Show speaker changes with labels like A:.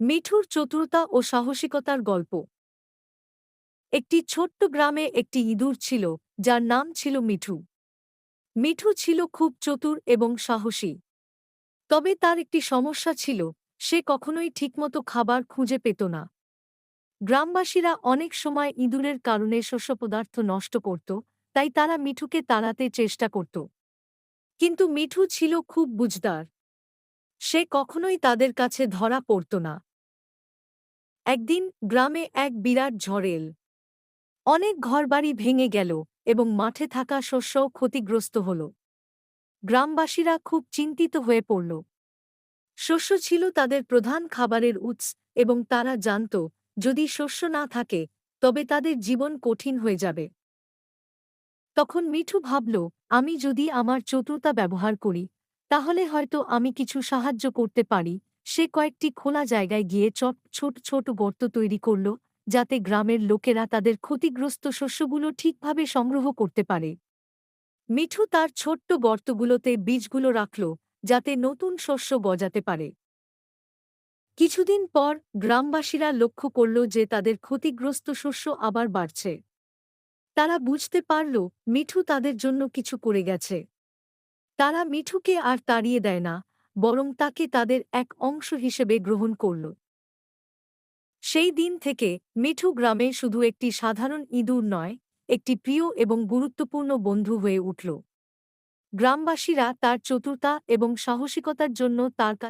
A: মিঠুর চতুরতা ও সাহসিকতার গল্প। একটি ছোট্ট গ্রামে একটি ইঁদুর ছিল, যার নাম ছিল মিঠু। মিঠু ছিল খুব চতুর এবং সাহসী। তবে তার একটি সমস্যা ছিল, সে কখনোই ঠিকমতো খাবার খুঁজে পেত না। গ্রামবাসীরা অনেক সময় ইঁদুরের কারণে শস্য পদার্থ নষ্ট করত, তাই তারা মিঠুকে তাড়াতে চেষ্টা করত। কিন্তু মিঠু ছিল খুব বুঝদার। সে কখনোই তাদের কাছে ধরা পড়ত না। একদিন গ্রামে এক বিরাট ঝড় এল। অনেক ঘরবাড়ি ভেঙে গেল এবং মাঠে থাকা শস্যও ক্ষতিগ্রস্ত হল। গ্রামবাসীরা খুব চিন্তিত হয়ে পড়ল। শস্য ছিল তাদের প্রধান খাবারের উৎস এবং তারা জানত, যদি শস্য না থাকে, তবে তাদের জীবন কঠিন হয়ে যাবে। তখন মিঠু ভাবল, আমি যদি আমার চতুরতা ব্যবহার করি তাহলে হয়তো আমি কিছু সাহায্য করতে পারি। সে কয়েকটি খোলা জায়গায় গিয়ে চট, ছোট ছোট গর্ত তৈরি করল, যাতে গ্রামের লোকেরা তাদের ক্ষতিগ্রস্ত শস্যগুলো ঠিকভাবে সংগ্রহ করতে পারে। মিঠু তার ছোট্ট গর্তগুলোতে বীজগুলো রাখল, যাতে নতুন শস্য গজাতে পারে। কিছুদিন পর গ্রামবাসীরা লক্ষ্য করল যে তাদের ক্ষতিগ্রস্ত শস্য আবার বাড়ছে। তারা বুঝতে পারল মিঠু তাদের জন্য কিছু করে গেছে। তারা মিঠুকে আর তাড়িয়ে দেয় না, বরং তাকে তাদের এক অংশ হিসেবে গ্রহণ করল। সেই দিন থেকে মিঠু গ্রামে শুধু একটি সাধারণ ইঁদুর নয়, একটি প্রিয় এবং গুরুত্বপূর্ণ বন্ধু হয়ে উঠল। গ্রামবাসীরা তার চতুরতা এবং সাহসিকতার জন্য তার